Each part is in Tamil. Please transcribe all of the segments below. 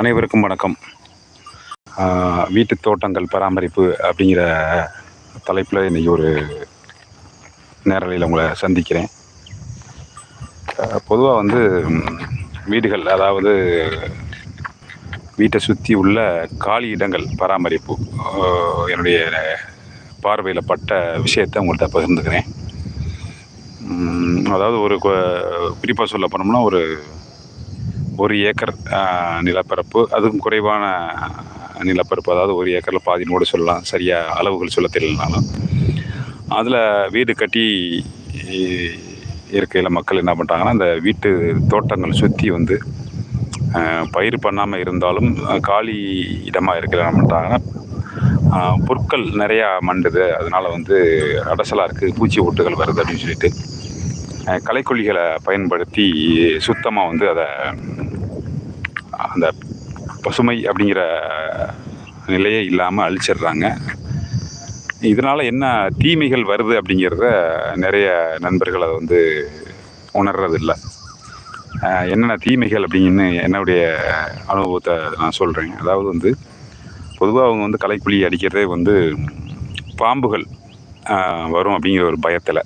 அனைவருக்கும் வணக்கம். வீட்டு தோட்டங்கள் பராமரிப்பு அப்படிங்கிற தலைப்பில் இன்றைக்கி ஒரு நேரலையில் உங்களை சந்திக்கிறேன். பொதுவாக வந்து வீடுகள் அதாவது வீட்டை சுற்றி உள்ள காலி இடங்கள் பராமரிப்பு என்னுடைய பார்வையில் பட்ட விஷயத்தை உங்கள்கிட்ட பகிர்ந்துக்கிறேன். அதாவது ஒரு குறிப்பாக சொல்ல போனோம்னா ஒரு ஒரு ஏக்கர் நிலப்பரப்பு. அதுக்கும் குறைவான நிலப்பரப்பு. அதாவது ஒரு ஏக்கரில் பாதினோடு சொல்லலாம். சரியாக அளவுகள் சொல்ல தெரியலனாலும். அதில் வீடு கட்டி இருக்கையில் மக்கள் என்ன பண்ணுறாங்கன்னா அந்த வீட்டு தோட்டங்கள் சுற்றி வந்து பயிர் பண்ணாமல் இருந்தாலும் காலி இடமாக இருக்கிற என்ன பண்ணுறாங்கன்னா பொருட்கள் நிறையா மண்டுது. அதனால் வந்து அடசலாக இருக்குது பூச்சி ஒட்டுகள் வருது அப்படின்னு சொல்லிட்டு கலைக்கொல்லிகளை களைக்கொல்லிகளை பயன்படுத்தி சுத்தமாக வந்து அதை அந்த பசுமை அப்படிங்கிற நிலையே இல்லாமல் அழிச்சிடுறாங்க. இதனால் என்ன தீமைகள் வருது அப்படிங்கிறத நிறைய நண்பர்கள் அதை வந்து உணர்றதில்ல. என்னென்ன தீமைகள் அப்படின்னு என்னுடைய அனுபவத்தை நான் சொல்கிறேன் அதாவது வந்து பொதுவாக அவங்க வந்து களைக்குழி அடிக்கிறதே வந்து பாம்புகள் வரும் அப்படிங்கிற ஒரு பயத்தில்.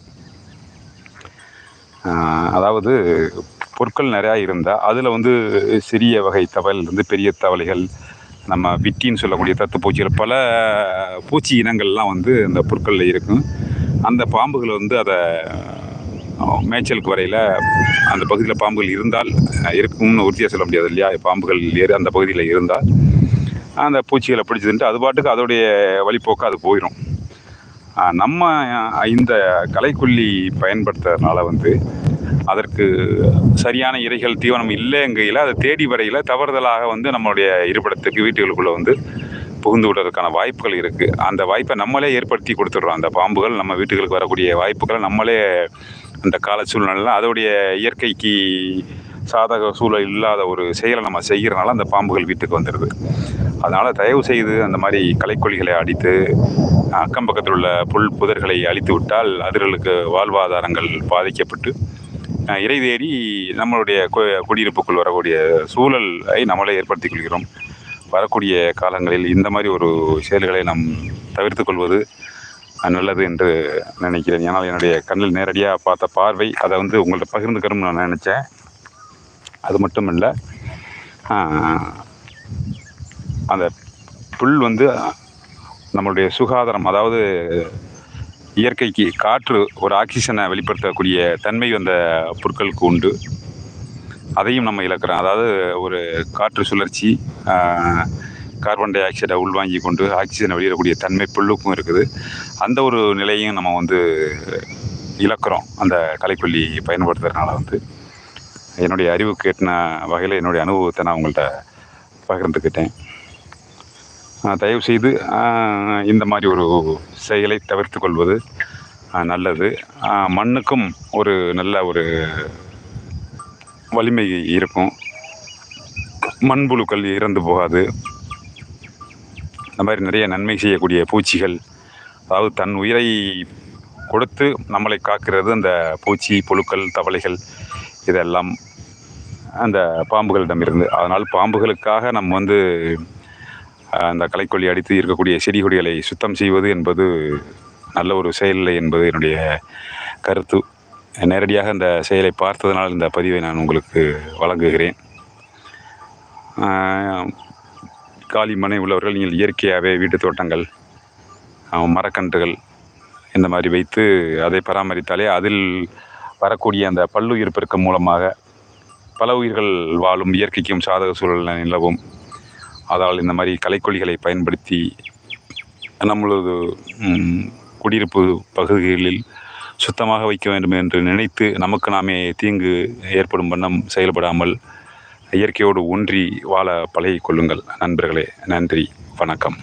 அதாவது பொருட்கள் நிறையா இருந்தால் அதில் வந்து சிறிய வகை தவள் வந்து பெரிய தவளைகள் நம்ம விட்டின்னு சொல்லக்கூடிய தத்துப்பூச்சிகள் பல பூச்சி இனங்கள்லாம் வந்து அந்த பொருட்களில் இருக்கும். அந்த பாம்புகள் வந்து அதை மேய்ச்சலுக்கு வரையில் அந்த பகுதியில் பாம்புகள் இருந்தால் இருக்கும்னு உறுதியாக சொல்ல முடியாது இல்லையா? பாம்புகள் ஏறு அந்த பகுதியில் இருந்தால் அந்த பூச்சிகளை பிடிச்சதுன்ட்டு அது பாட்டுக்கு அதோடைய வழிப்போக்கு அது போயிடும் நம்ம இந்த கலைக்குள்ளி பயன்படுத்துறதுனால வந்து அதற்கு சரியான இறைகள் தீவனம் இல்லைங்கையில் அதை தேடி வரையில் தவறுதலாக வந்து நம்மளுடைய இருப்பிடத்துக்கு வீட்டுகளுக்குள்ளே வந்து புகுந்து விடுறதுக்கான வாய்ப்புகள் இருக்குது அந்த வாய்ப்பை நம்மளே ஏற்படுத்தி கொடுத்துட்றோம். அந்த பாம்புகள் நம்ம வீட்டுகளுக்கு வரக்கூடிய வாய்ப்புகளை நம்மளே அந்த கால சூழ்நிலையில் அதோடைய இயற்கைக்கு சாதக சூழல் இல்லாத ஒரு செயலை நம்ம செய்கிறனால அந்த பாம்புகள் வீட்டுக்கு வந்துடுது. அதனால் தயவு செய்து அந்த மாதிரி கலைக்கொல்லிகளை அடித்து அக்கம் பக்கத்தில் உள்ள புல் புதர்களை அழித்து விட்டால் அதுகளுக்கு வாழ்வாதாரங்கள் பாதிக்கப்பட்டு இறை தேடி நம்மளுடைய கு- குடியிருப்புக்குள் வரக்கூடிய சூழலை நம்மளே ஏற்படுத்திக் கொள்கிறோம். வரக்கூடிய காலங்களில் இந்த மாதிரி ஒரு செயல்களை நாம் தவிர்த்து கொள்வது நல்லது என்று நினைக்கிறேன். ஏன்னால் என்னுடைய கண்ணில் நேரடியாக பார்த்த பார்வை அதை வந்து உங்கள்கிட்ட பகிர்ந்துக்கணும்னு நான் நினச்சேன். அது மட்டும் இல்லை அந்த புல் வந்து நம்மளுடைய சுகாதாரம் அதாவது இயற்கைக்கு காற்று ஒரு ஆக்சிஜனை வெளிப்படுத்தக்கூடிய தன்மை அந்த புற்களுக்கு உண்டு. அதையும் நம்ம இழக்கிறோம். அதாவது ஒரு காற்று சுழற்சி கார்பன் டை ஆக்சைடை உள்வாங்கி கொண்டு ஆக்சிஜனை வெளியிடக்கூடிய தன்மை புல்லுக்கும் இருக்குது. அந்த ஒரு நிலையும் நம்ம வந்து இழக்கிறோம். அந்த கலைக்கொல்லி பயன்படுத்துறதுனால வந்து. என்னுடைய அறிவுக்கு எட்டின வகையில் என்னுடைய அனுபவத்தை நான் உங்கள்கிட்ட பகிர்ந்துக்கிட்டேன். தயவுசெய்து இந்த மாதிரி ஒரு செயலை தவிர்த்து கொள்வது நல்லது. மண்ணுக்கும் ஒரு நல்ல ஒரு வலிமை இருக்கும். மண்புழுக்கள் இறந்து போகாது. இந்த மாதிரி நிறைய நன்மை செய்யக்கூடிய பூச்சிகள் அதாவது தன் உயிரை கொடுத்து நம்மளை காக்கிறது அந்த பூச்சி புழுக்கள் தவளைகள் இதெல்லாம் அந்த பாம்புகளிடமிருந்து. அதனால் பாம்புகளுக்காக நம்ம வந்து அந்த களைக்கொல்லி அடித்து இருக்கக்கூடிய செடி கொடிகளை சுத்தம் செய்வது என்பது நல்ல ஒரு செயல் இல்லை என்பது என்னுடைய கருத்து. நேரடியாக அந்த செயலை பார்த்ததனால் இந்த பதிவை நான் உங்களுக்கு வழங்குகிறேன். காலி மனை உள்ளவர்கள் நீங்கள் இயற்கையாகவே வீட்டு தோட்டங்கள் மரக்கன்றுகள் இந்த மாதிரி வைத்து அதை பராமரித்தாலே அதில் வரக்கூடிய அந்த பல்லுயிர் பெருக்கம் மூலமாக பல உயிர்கள் வாழும் இயற்கைக்கும் சாதக சூழல் நிலவும். அதால் இந்த மாதிரி கலைக்கொல்லிகளை பயன்படுத்தி நம்மளது குடியிருப்பு பகுதிகளில் சுத்தமாக வைக்க வேண்டும் என்று நினைத்து நமக்கு நாமே தீங்கு ஏற்படும் வண்ணம் செயல்படாமல் இயற்கையோடு ஒன்றி வாழ பழகிக்கொள்ளுங்கள். நண்பர்களே நன்றி வணக்கம்.